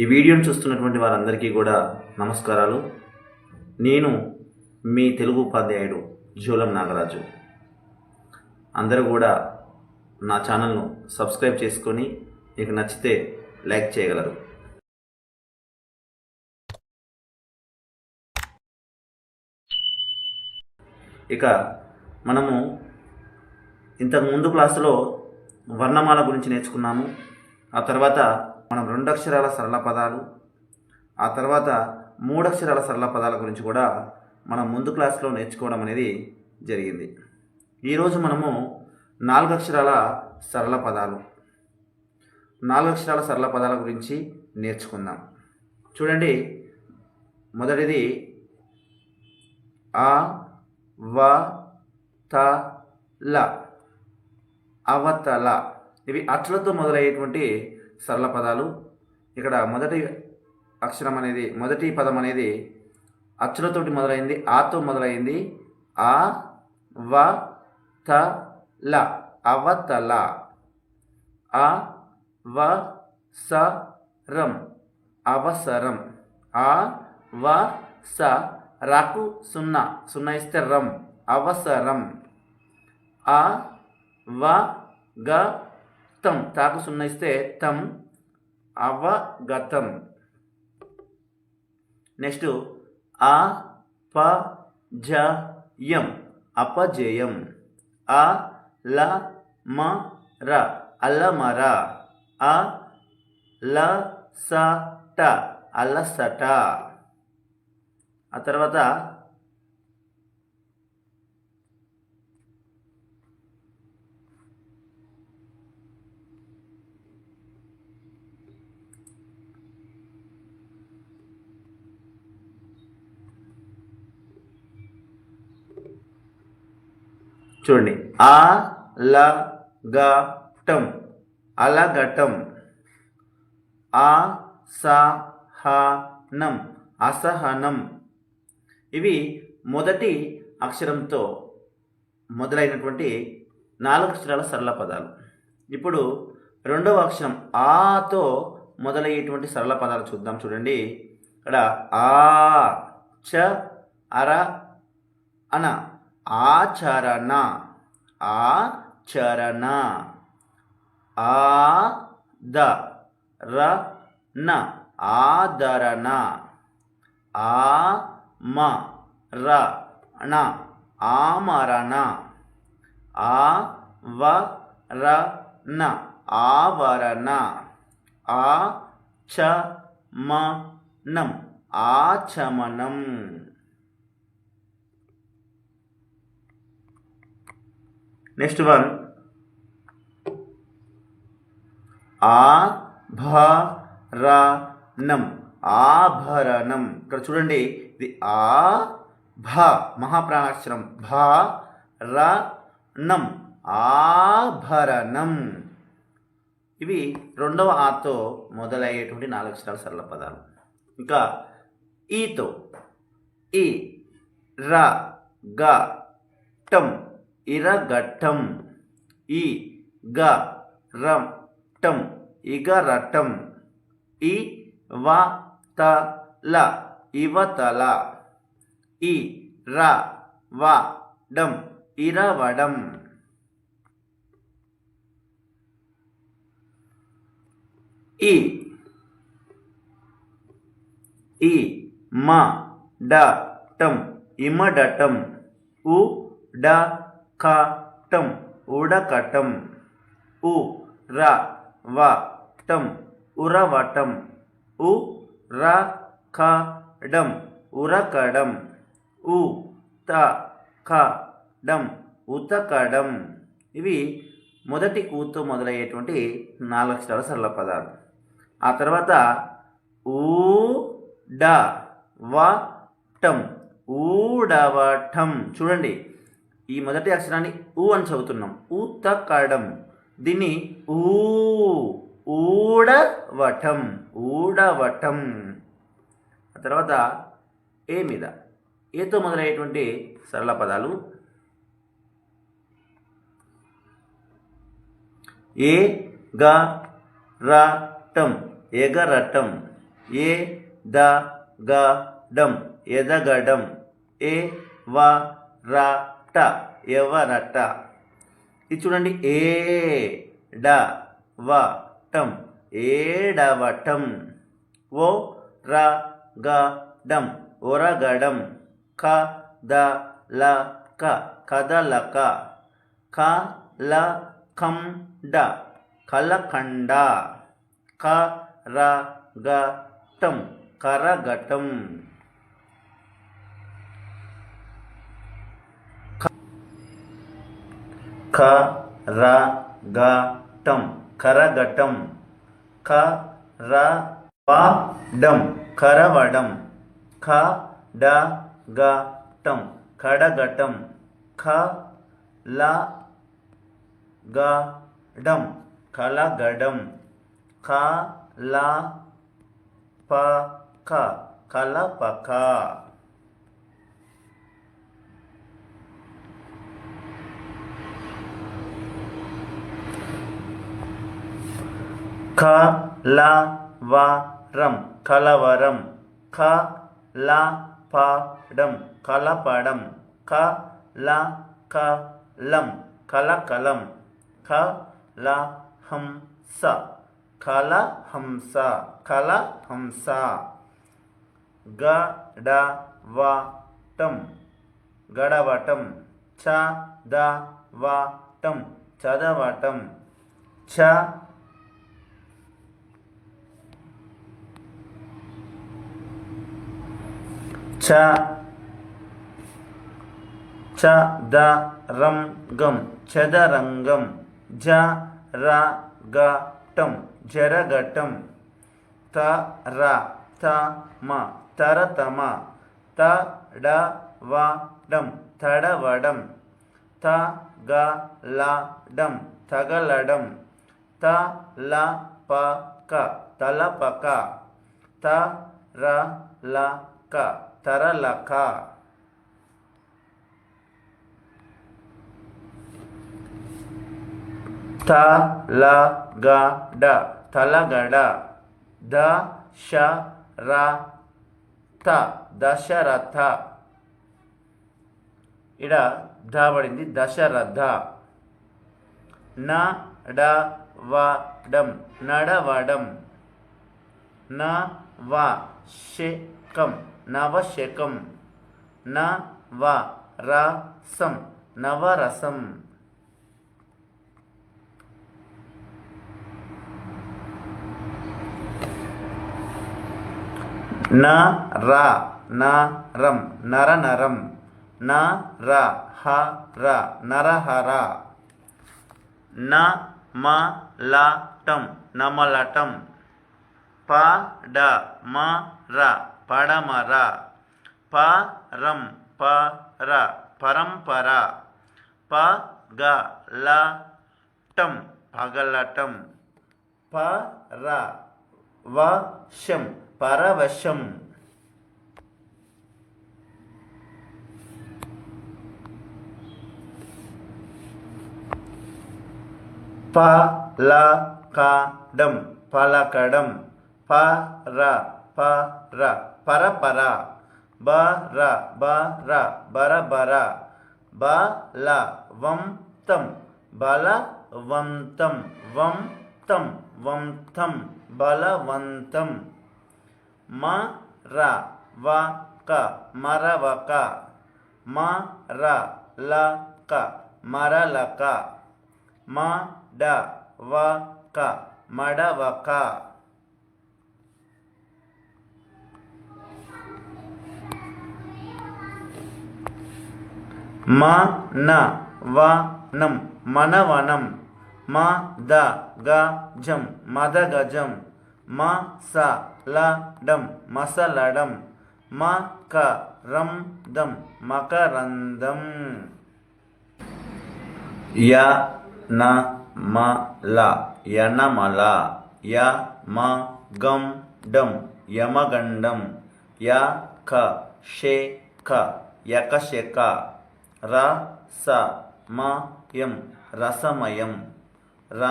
ఈ వీడియోను చూస్తున్నటువంటి వారందరికీ కూడా నమస్కారాలు. నేను మీ తెలుగు ఉపాధ్యాయుడు జోలం నాగరాజు. అందరూ కూడా నా ఛానల్ను సబ్స్క్రైబ్ చేసుకొని మీకు నచ్చితే లైక్ చేయగలరు. ఇక మనము ఇంతకు ముందు క్లాసులో వర్ణమాల గురించి నేర్చుకున్నాము. ఆ తర్వాత మనం రెండు అక్షరాల సరళ పదాలు ఆ తర్వాత మూడు అక్షరాల సరళ పదాల గురించి కూడా మనం ముందు క్లాస్లో నేర్చుకోవడం అనేది జరిగింది. ఈరోజు మనము నాలుగు అక్షరాల సరళ పదాలు నాలుగు అక్షరాల సరళ పదాల గురించి నేర్చుకుందాం. చూడండి మొదటిది ఆ వ త ల అవతల. ఇవి అచ్చులతో మొదలయ్యేటువంటి సరళ పదాలు. ఇక్కడ మొదటి అక్షరం అనేది మొదటి పదం అనేది అచ్చులతోటి మొదలైంది ఆతో మొదలైంది. ఆ వ త ల అవతల. ఆ వ స రం అవసరం. ఆ వ స రాకు సున్నా సున్నా ఇస్తే రం అవసరం. ఆ వ గ తం తాకు సున్నా ఇస్తే తం అవగతం. నెక్స్ట్ ఆ ప జ యం అపజయం. ఆ ల మ ర అల్లమర ఆ ల స ట అలసట. ఆ తర్వాత చూడండి. ఆ ల గ టం అలగటం ఆ స హ నం అసహనం. ఇవి మొదటి అక్షరంతో మొదలైనటువంటి నాలుగు అక్షరాల సరళ పదాలు. ఇప్పుడు రెండవ అక్షరం ఆతో మొదలయ్యేటువంటి సరళ పదాలు చూద్దాం చూడండి. ఇక్కడ ఆ చ అర అన. ఆచరణ ఆచరణ ఆ ద ర న ఆదరణ ఆ మ ర ణ ఆమరణ ఆ వ ర న ఆవరణ ఆ చ మ నం ఆచమనం. Next one. ఆభరణం. ఆభరణం. ఇక్కడ చూడండి ఇది ఆ భ మహాప్రాణాక్షరం. భ ర నం ఆభరణం. ఇవి రెండవ ఆతో మొదలయ్యేటువంటి నాలుగు అక్షరాల సరళ పదాలు. ఇంకా ఈతో ఈ ర గ టం ఇరగట్టం ఈ గ రం టం ఇగరటం ఈ వ త ల ఇవతల ఈ ర వ డం ఇరవడం. ఈ ఈ మ డ టం ఇమడటం ఉ డ క ఉడకటం ఉ ర వ టం ఉరవటం ఉ ర క డం ఉరకడం ఉ త క డం ఉతకడం ఇవి మొదటి ఊతో మొదలయ్యేటువంటి నాలుగు అక్షరాల సరళ పదాలు. ఆ తర్వాత ఊ డ వ టం ఊడవటం చూడండి. ఈ మొదటి అక్షరాన్ని ఊ అని చదువుతున్నాం. ఊతకడం. దీన్ని ఊ ఊడవటం ఊడవటం. ఆ తర్వాత ఏ మీద? ఏతో మొదలయ్యేటువంటి సరళ పదాలు. ఏ గ ర టం ఎగరటం ఏ ద గ డం ఎదగడం ఏ వ ర ట ఎవరట ఇది చూడండి ఏ డ వ టం ఏడవటం ఓ ర గ డం ఒరగడం. క ద ల క. కదలక. క ల కం డ. కలకండ క ర గ టం కరగటం. క ర గ టం కరగటం. క ర వ డం కరవడం. ఖ డ గ టం కడగటం. ఖ ల గ డం కలగడం. ఖ ల ప క కలపక. ఖ ల వ రం కలవరం క ల ప డం కలపడం క ల క లం కలకలం క ల హం స కల హంస కల హంస గ డ వ టం గడవటం చ ద వ టం చదవటం చ చ చ ద రం గం చదరంగం జ ర గ టం జరగటం త ర త మ తరతమ త డ వ డం తడవడం త గ ల డం తగలడం త ల ప క తలపక త ర ల క. తరలక. త ల గ డ తలగడ. ద శ ర త దశరథ. ఇడ ధ పడింది దశరథ. న డ వ డం నడవడం. న వ శకం నవశకం. న వ రసం నవరసం. న ర నరం రం నర నరం న ర హ ర నరహర. న మ ల టం నమలటం. ప డ మ ర పడమర. ప రం ప ర. పరంపర. ప గ ల టం. పగలటం. ప ర. వ పరవశం. ప ల క పలకడం. ప ర. ప ర. పరపర. బ ర బ ర బరబర. బ ల వం తం బలవంతం. వం తం వం తం బలవంతం. మ ర వ క మరవక. మ ర ల క మరలక. మ డ వ క మడవక. మ న వ మనవనం మా ద గజం మదగజం మా స లడం మసలడం మా క రం దం మకరందం య న మ ల యనమల య మ గం డం యమగండం య క షే క యకశక ర స మ యం రసమయం. ర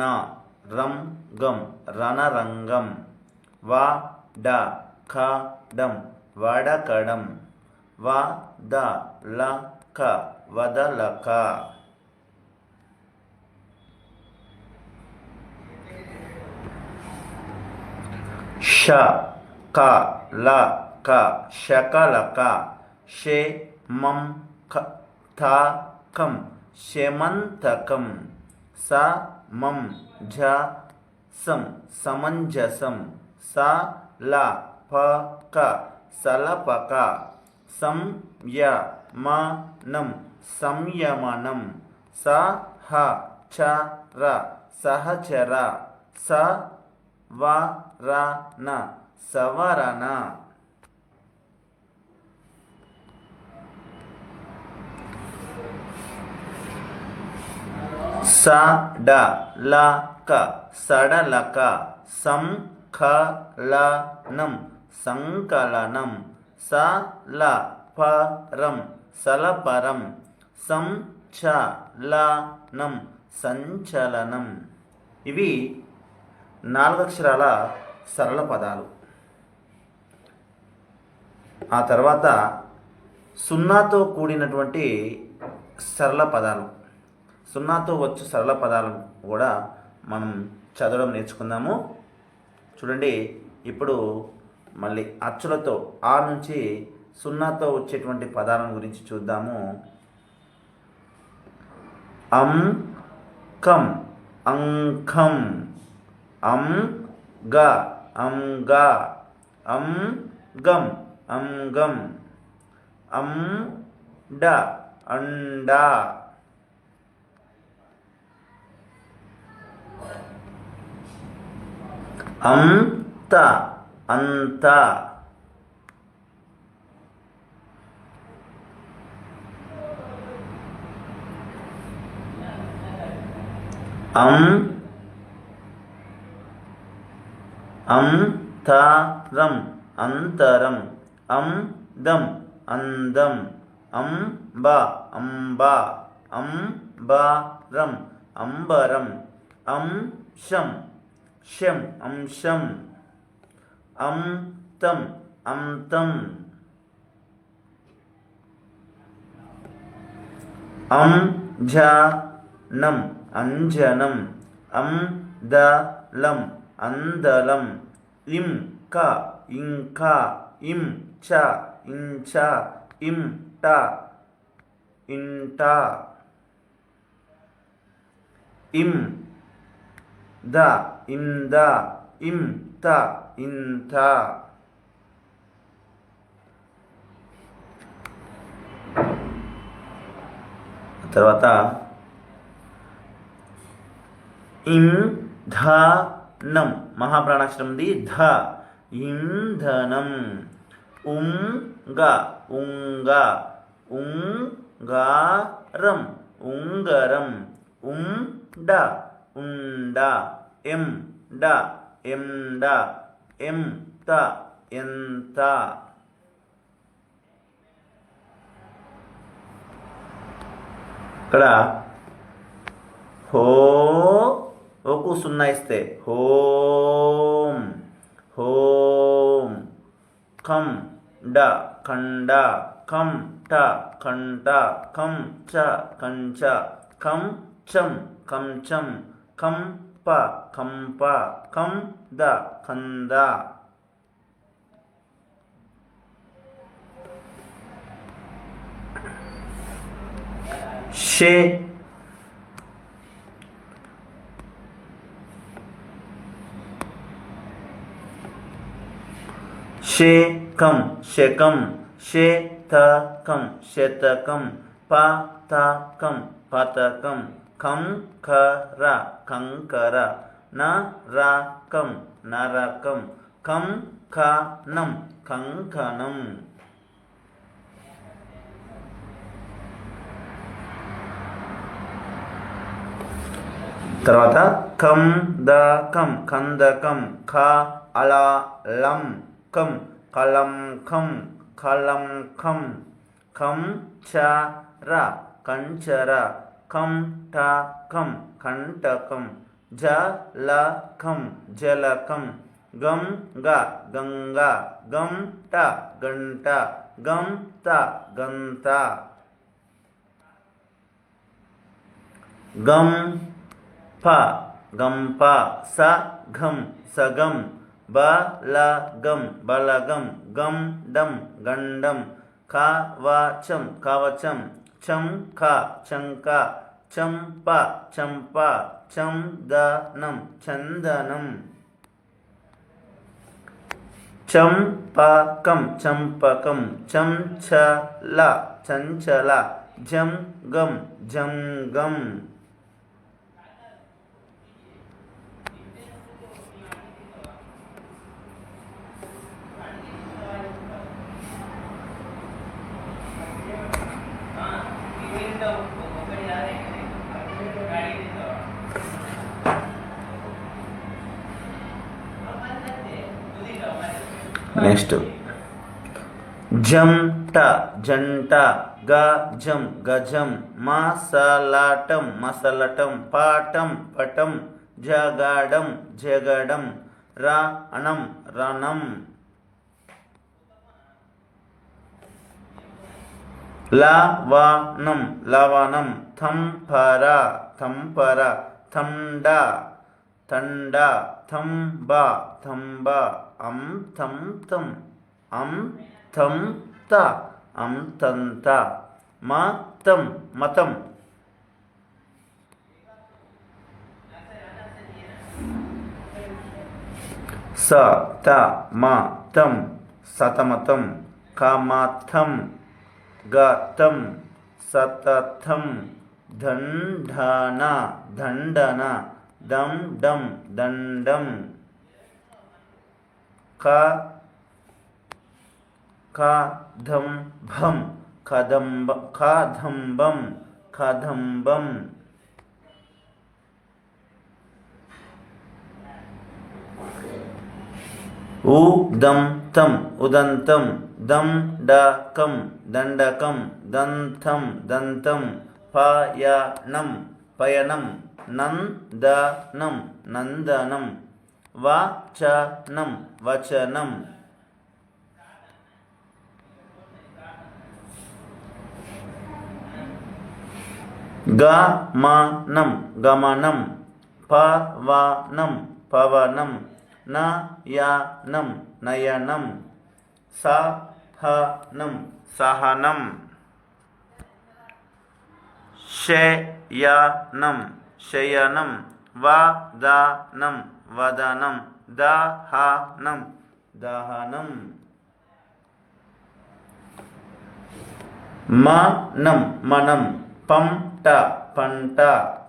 న రం గం రణరంగం. వ డ ఖ డం వడకడం. వ ద ల క వదలక. ష క ల క శకలక. షే మం ఖ థ కం శమంతకం స మం ఝ సం సమంజసం స ల ప క సలపక సం య మ నం సంయమనం స హ చ ర సహచర స వ ర న సవరణ స డ ల క సడలక సం ఖ ల నం సంకలనం స ల పరం సలపరం సం చ ల నం సంచలనం. ఇవి నాలుగక్షరాల సరళ పదాలు. ఆ తర్వాత సున్నాతో కూడినటువంటి సరళ పదాలు. సున్నాతో వచ్చు సరళ పదాలను కూడా మనం చదవడం నేర్చుకుందాము. చూడండి ఇప్పుడు మళ్ళీ అచ్చులతో ఆ నుంచి సున్నాతో వచ్చేటువంటి పదాలను గురించి చూద్దాము. అం కం అంకం అం గ అం గ అం గం అం గం అం డ అండా. అంత అంత. అం అంతరం అంతరం. అం దం అందం. అంబ అంబ. అంబరం అంబరం. అంశం శం అంశం అంతం అంతం. అంజనం అంజనం అందలం అందలం. క ఇంకా ఇం చ ఇంచ ఇం ట ఇంట. ఇం ద ఇం ద ఇంద ఇంత ఇంత తర్వాత ఇంధనం మహాప్రాణాక్షరం ఉంది ధ ఇంధనం ఉంగ ఉంగ ఉంగారం ఉంగరం ఉండ ఉండ ఎం డ ఎండ ఎంత ఎంత. ఇక్కడ హో ఓకు సున్నా ఇస్తే హోం హోం కం డ ఖండ కం ట కంట కం చ కంచ కం చం కంచం కంప కంప కం ద కంద షే శేకం శకం శేతకం శతకం పతకం పతకం కంకర కంకర నరకం నరకం కంకణం కంకణం. తర్వాత కందకం కందకం ఖ అలా లం కం కలం ఖం కలం ఖం కంచర కం టకం కంటకం జలకం జలకం గం గ గంగా గం ట గంట గం త గంత. గం ప గంప స ఘం సగం బలగం బలగం గం డం గండం కవచం కవచం चंखा चंका चंपा चंपा चंदनम चंदनम चंपकम चंपकम चंचला चंचला जंगम जंगम జంగం నెక్స్ట్. జంట జంట గజం గజం మసలటం మసలటం పాటం పటం జగడం జగడం రణం రణం. లవణం లవణం థంపర థంపర థండ తండ థంబ థంబ అం తం తం అం తం త అం తంత మతం మతం. స త మ తం సతమతం. కమథం గతం సతథం. దండన దండన దం ക കദംഭം കദംബ കദംബം കദംബം ഉദം തം ഉദന്തം ദം ഡകം ദണ്ഡകം ദന്തം ദന്തം പയണം പയണം നന്ദനം നന്ദനം. వచనం వచనం. గమనం గమనం. పవనం పవనం. నయనం నయనం. సహనం సహనం. శయనం శయనం. వదనం. వదనం దహనం దహనం. మనం మనం పంట పంట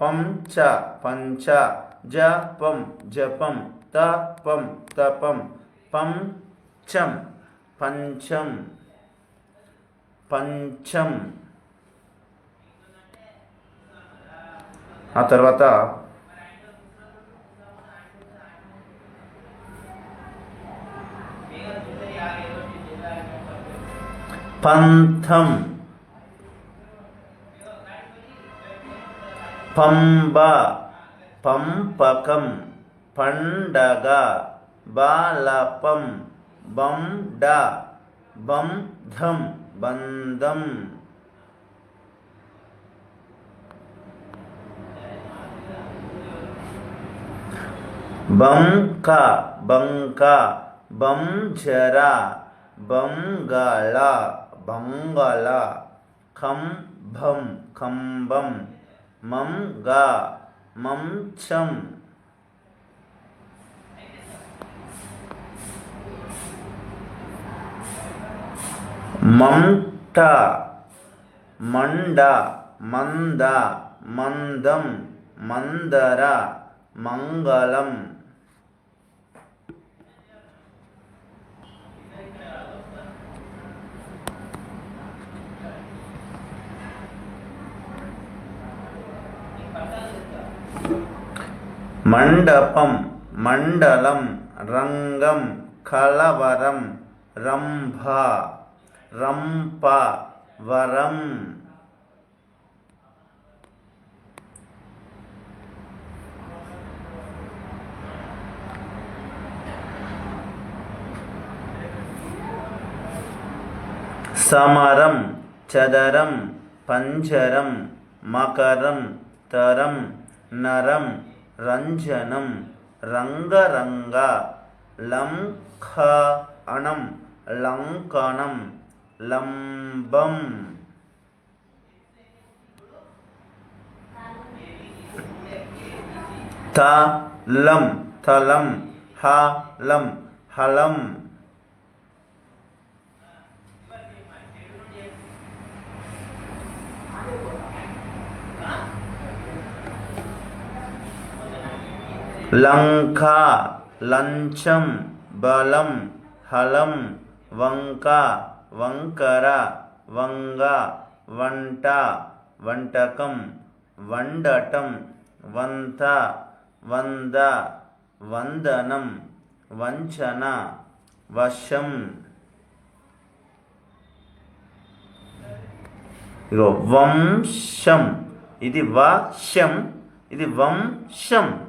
పంచ పంచ జపం జపం తపం తపం పంచం పంచం పంచం. ఆ తర్వాత పంథం. పంబ పంపకం పండగ బాలపం బండ బంధం బంధం. బంక బంక బంజర బంగాళ. బంగాళ కంభం కంబం మంగ మంచం మంట మండ మంద మందం మందర మంగళం. మండపం మండలం రంగం కలవరం రంభ రంప వరం సమరం చదరం పంజరం మకరం తరం నరం రంజనం రంగరంగ లంఖనం లంకణం లంబం. తలం తలం హలం హలం. లంక లంచం బలం హలం వంక వంకర వంగ వంట వంటకం వండటం వంత వంద వందనం వంచన వశం. ఇగో వంశం. ఇది వశం ఇది వంశం.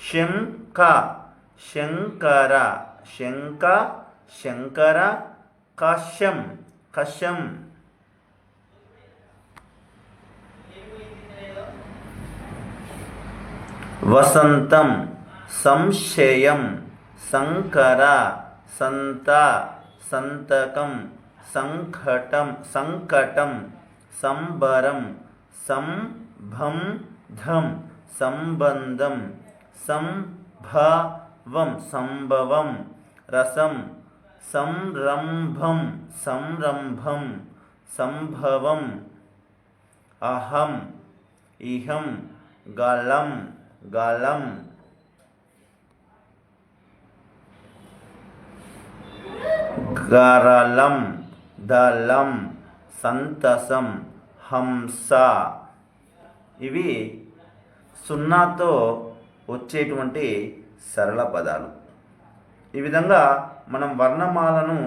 శంక శంకర శంక శంకర కశ్యం కశ్యం. వసంతం సంశయం సంకర సంత సంతకం సంకటం సంకటం సంబరం సంబంధం సంబంధం. సంభవం సంభవం రసం సంరంభం సంరంభం సంభవం అహం ఇహం గలం గలం గరళం దళం సంతసం హంస. ఇవి సున్నాతో వచ్చేటువంటి సరళ పదాలు. ఈ విధంగా మనం వర్ణమాలను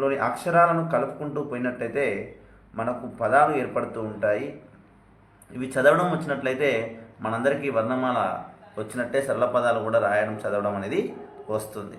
లోని అక్షరాలను కలుపుకుంటూ పోయినట్లయితే మనకు పదాలు ఏర్పడుతూ ఉంటాయి. ఇవి చదవడం వచ్చినట్లయితే మనందరికీ వర్ణమాల వచ్చినట్టే సరళ పదాలు కూడా రాయడం చదవడం అనేది వస్తుంది.